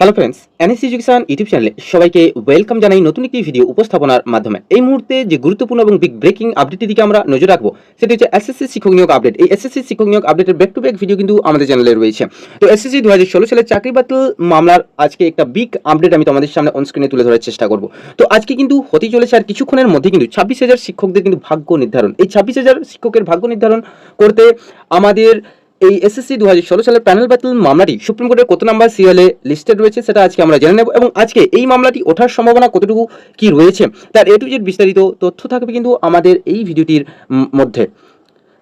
Hello friends NS education YouTube চ্যানেলে সবাইকে welcome জানাই নতুন একটি ভিডিও উপস্থাপনার মাধ্যমে। এই মুহূর্তে যে গুরুত্বপূর্ণ এবং বিগ ব্রেকিং আপডেটের দিকে আমরা নজর রাখব, সেটি হচ্ছে এসএসসি শিক্ষক নিয়োগ আপডেট এই এসএসসি শিক্ষক নিয়োগ আপডেটের ব্যাক টু ব্যাক ভিডিও কিন্তু আমাদের চ্যানেলে রয়েছে। তো এসএসসি দু হাজার ষোলো সালের চাকরি বাতিল মামলার আজকে একটা বিগ আপডেট আমি তোমাদের সামনে অনস্ক্রিনে তুলে ধরার চেষ্টা করব। তো আজকে কিন্তু হতে চলেছে আর কিছুক্ষণের মধ্যে কিন্তু ছাব্বিশ হাজার শিক্ষকদের কিন্তু ভাগ্য নির্ধারণ। এই ছাব্বিশ হাজার শিক্ষকের ভাগ্য নির্ধারণ করতে আমাদের এই এসএসসি দু সালের প্যানেল ব্যাটল মামলাটি সুপ্রিম কোর্টের কত নাম্বার সিরিয়ালে লিস্টেড রয়েছে সেটা আজকে আমরা জেনে নেব এবং আজকে এই মামলাটি ওঠার সম্ভাবনা কতটুকু কি রয়েছে তার এ টু জেড বিস্তারিত তথ্য থাকবে কিন্তু আমাদের এই ভিডিওটির মধ্যে।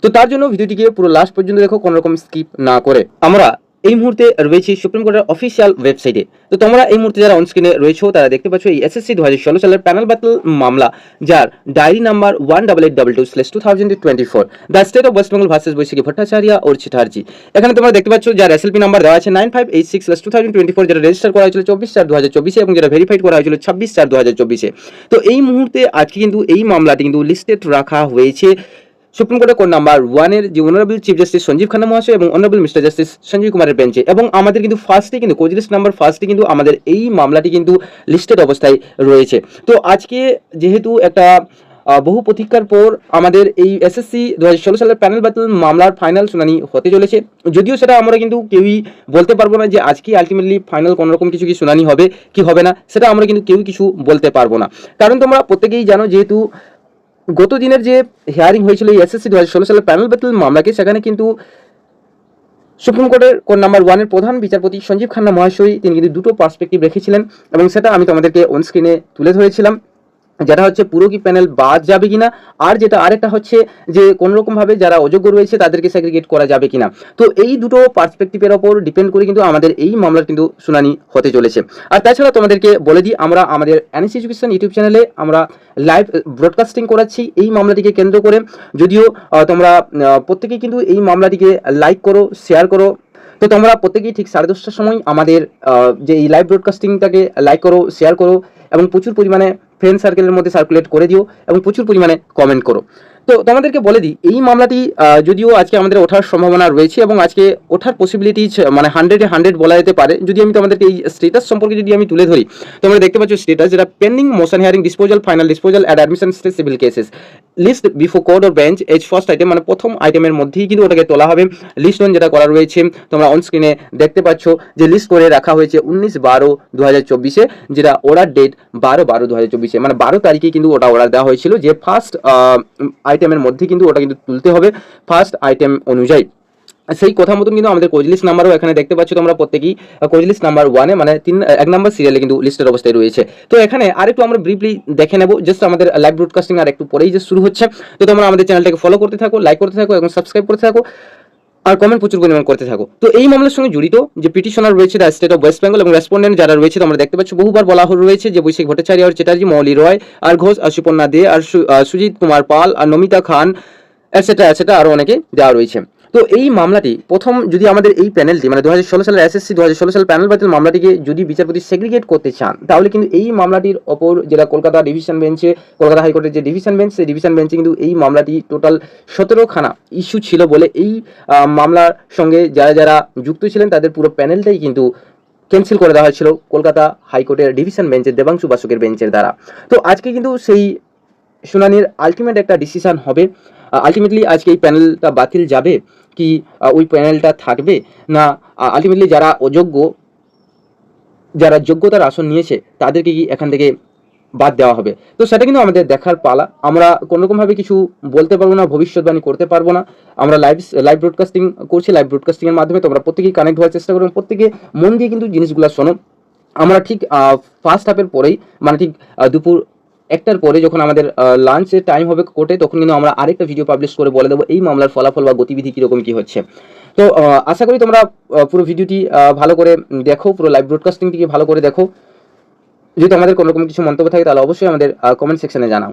তো তার জন্য ভিডিওটিকে পুরো লাস্ট পর্যন্ত দেখো কোনোরকম স্কিপ না করে। আমরা এই মুহূর্তে রয়েছি সুপ্রিম কোর্টের অফিসিয়াল ওয়েবসাইটে তো তোমরা এই মুহূর্তে যারা অনস্ক্রিনে রয়েছো, তারা দেখতে পাচ্ছ এই এসএসসি দু হাজার ষোলো সালের প্যানেল ব্যাটল মামলা, যার diary number one double eight double two slash two thousand twenty four the state of West Bengal versus Baishakhi Bhattacharya or Chatterjee এখানে তোমরা দেখতে পাচ্ছ, যার এসএলপি নাম্বার দেওয়া আছে nine five eight six slash two thousand twenty four যেটা register করা হয়েছিল চব্বিশ চার দু হাজার চব্বিশে এবং যেটা ভেরিফাইড করা হয়েছিল ছাব্বিশ চার দু হাজার চব্বিশে। তো এই মুহূর্তে আজকে কিন্তু এই মামলাটি কিন্তু লিস্টেড রাখা হয়েছে। সুপ্রিম কোর্টের কোর্ট নাম্বার ওয়ানের যে honourable chief justice Sanjiv Khanna মহাশয় এবং অনারেবল মিস্টার জাস্টিস সঞ্জীব কুমারের বেঞ্চে এবং আমাদের কিন্তু ফার্স্টে কিন্তু কোচ লিস্ট নাম্বার ফার্স্টে কিন্তু আমাদের এই মামলাটি কিন্তু লিস্টেড অবস্থায় রয়েছে। তো আজকে যেহেতু একটা বহু প্রতীক্ষার পর আমাদের এই এসএসসি দু হাজার ষোলো সালের প্যানেল ব্যাটল মামলার ফাইনাল শুনানি হতে চলেছে। যদিও সেটা আমরা কিন্তু কেউই বলতে পারব না যে আজকে আলটিমেটলি ফাইনাল কোনো রকম কিছু কি শুনানি হবে, কি হবে না, সেটা আমরা কিন্তু কেউই কিছু বলতে পারব না। কারণ তোমরা প্রত্যেকেই জানো যেহেতু গত দিনের যে হিয়ারিং হয়েছিল এসএসসি দু হাজার ষোলো সালের প্যানেল ব্যাটল মামলাকে, সেখানে কিন্তু সুপ্রিম কোর্টের কোর্ট নাম্বার ওয়ানের প্রধান বিচারপতি সঞ্জীব খান্না মহাশয়, তিনি কিন্তু দুটো পার্সপেক্টিভ রেখেছিলেন এবং সেটা আমি তোমাদেরকে অন স্ক্রিনে তুলে ধরেছিলাম। যেটা হচ্ছে পুরো কি প্যানেল বাদ যাবে কিনা? আর যেটা আরেকটা হচ্ছে যে কোনো রকম ভাবে যারা অযোগ্য রয়েছে, তাদেরকে সেগ্রিগেট করা যাবে কিনা? তো এই দুটো পার্সপেক্টিভের ওপর ডিপেন্ড করে কিন্তু আমাদের এই মামলার কিন্তু শুনানি হতে চলেছে। আর তাছাড়া তোমাদেরকে বলে দিই, আমরা আমাদের অ্যানিস এডুকেশন ইউটিউব চ্যানেলে আমরা লাইভ ব্রডকাস্টিং করাচ্ছি এই মামলাটিকে কেন্দ্র করে। যদিও তোমরা প্রত্যেকেই কিন্তু এই মামলাটিকে লাইক করো শেয়ার করো। তো তোমরা প্রত্যেকেই ঠিক সাড়ে দশটার সময় আমাদের যে এই লাইভ ব্রডকাস্টিংটাকে লাইক করো শেয়ার করো। এবং প্রচুর পরিমাণে ফ্রেন্ড সার্কেলের মধ্যে সার্কুলেট করে দিও এবং প্রচুর পরিমাণে কমেন্ট করো। তো তোমাদেরকে বলে দিই, এই মামলাটি যদিও আজকে আমাদের ওঠার সম্ভাবনা রয়েছে এবং আজকে ওঠার পসিবিলিটি মানে হান্ড্রেডে হান্ড্রেড বলা যেতে পারে, যদি আমি তোমাদেরকে এই স্টেটাস সম্পর্কে যদি আমি তুলে ধরি, তোমরা দেখতে পাচ্ছ স্টেটাস যেটা pending motion hearing disposal final disposal ad admission state civil cases list before court or bench as first item মানে প্রথম আইটেমের মধ্যেই কিন্তু ওটাকে তোলা হবে। লিস্ট ওয়ান যেটা করা রয়েছে, তোমরা অনস্ক্রিনে দেখতে পাচ্ছ যে লিস্ট করে রাখা হয়েছে উনিশ বারো দু হাজার চব্বিশে, যেটা অর্ডার ডেট বারো বারো দু হাজার চব্বিশে। মানে বারো তারিখে কিন্তু ওটা অর্ডার দেওয়া হয়েছিল যে ফার্স্ট আইটেমের মধ্যে কিন্তু ওটা কিন্তু তুলতে হবে ফার্স্ট আইটেম অনুযায়ী। সেই কথা মতন কিন্তু আমাদের কোজলিস্ট নাম্বারও এখানে দেখতে পাচ্ছ তোমরা প্রত্যেকেই। কোজলিস্ট নাম্বার ওয়ানে মানে তিন, এক নাম্বার সিরিয়ালে কিন্তু লিস্টের অবস্থায় রয়েছে। তো এখানে আরেকটু আমরা ব্রিফলি দেখে নেব জাস্ট আমাদের লাইভ ব্রডকাস্টিং আর একটু পরেই যে শুরু হচ্ছে। তো তোমরা আমাদের চ্যানেলটাকে ফলো করতে থাকো লাইক করতে থাকো এবং সাবস্ক্রাইব করতে থাকো। আর কমেন্ট প্রচুর পরিমাণ করতে থাকো। তো এই মামলার সঙ্গে জড়িত যে পিটিশনার রয়েছে the state of West Bengal এবং রেসপন্ডেন্ট যারা রয়েছে তোমরা দেখতে পাচ্ছ বহুবার বলা রয়েছে যে বৈশাখ ভট্টাচার্য আর চ্যাটার্জি, মৌলি রয়, আর ঘোষ আর সুপর্ণা দে, আর সুজিত কুমার পাল, আর নমিতা খান এটসেট্রা এটসেট্রা আরও অনেকে দেওয়া রয়েছে। তো এই মামলাটি প্রথম যদি আমাদের এই প্যানেলটি মানে দু হাজার ষোলো সালের এসএসসি দু সালের প্যানেল বাতিল মামলাটিকে যদি বিচারপতি সেগ্রিগেট করতে চান, তাহলে কিন্তু এই মামলাটির ওপর যেটা কলকাতা ডিভিশন বেঞ্চে কলকাতা হাইকোর্টের যে ডিভিশন বেঞ্চ সেই ডিভিশন বেঞ্চে কিন্তু এই মামলাটি টোটাল সতেরোখানা ইস্যু ছিল বলে এই মামলার সঙ্গে যারা যারা যুক্ত ছিলেন, তাদের পুরো প্যানেলটাই কিন্তু ক্যান্সেল করে দেওয়া হয়েছিল কলকাতা হাইকোর্টের ডিভিশন বেঞ্চের দেবাংশু বাসুকের বেঞ্চের দ্বারা। তো আজকে কিন্তু সেই শুনানির আলটিমেট একটা ডিসিশন হবে। আলটিমেটলি আজকে এই প্যানেলটা বাতিল যাবে কি ওই প্যানেলটা থাকবে না আলটিমেটলি যারা অযোগ্য, যারা যোগ্যতার আসন নিয়েছে, তাদেরকে কি এখান থেকে বাদ দেওয়া হবে? তো সেটা কিন্তু আমাদের দেখার পালা। আমরা কোনোরকমভাবে কিছু বলতে পারব না, ভবিষ্যৎবাণী করতে পারব না। আমরা লাইভ লাইভ ব্রডকাস্টিং করছি লাইভ ব্রডকাস্টিংয়ের মাধ্যমে তোমরা প্রত্যেকেই কানেক্ট হওয়ার চেষ্টা করো এবং প্রত্যেকে মন দিয়ে কিন্তু জিনিসগুলো শোনো। আমরা ঠিক ফার্স্ট হাফের পরেই মানে ঠিক দুপুর একটার পরে যখন আমাদের লাঞ্চের টাইম হবে কোর্টে তখন কিন্তু আমরা আরেকটা ভিডিও পাবলিশ করে বলে দেবো এই মামলার ফলাফল বা গতিবিধি কীরকম, কী হচ্ছে। তো আশা করি তোমরা পুরো ভিডিওটি ভালো করে দেখো, পুরো লাইভ ব্রডকাস্টিংটিকে ভালো করে দেখো। যদি আমাদের কোনোরকম কিছু মন্তব্য থাকে, তাহলে অবশ্যই আমাদের কমেন্ট সেকশনে জানাও।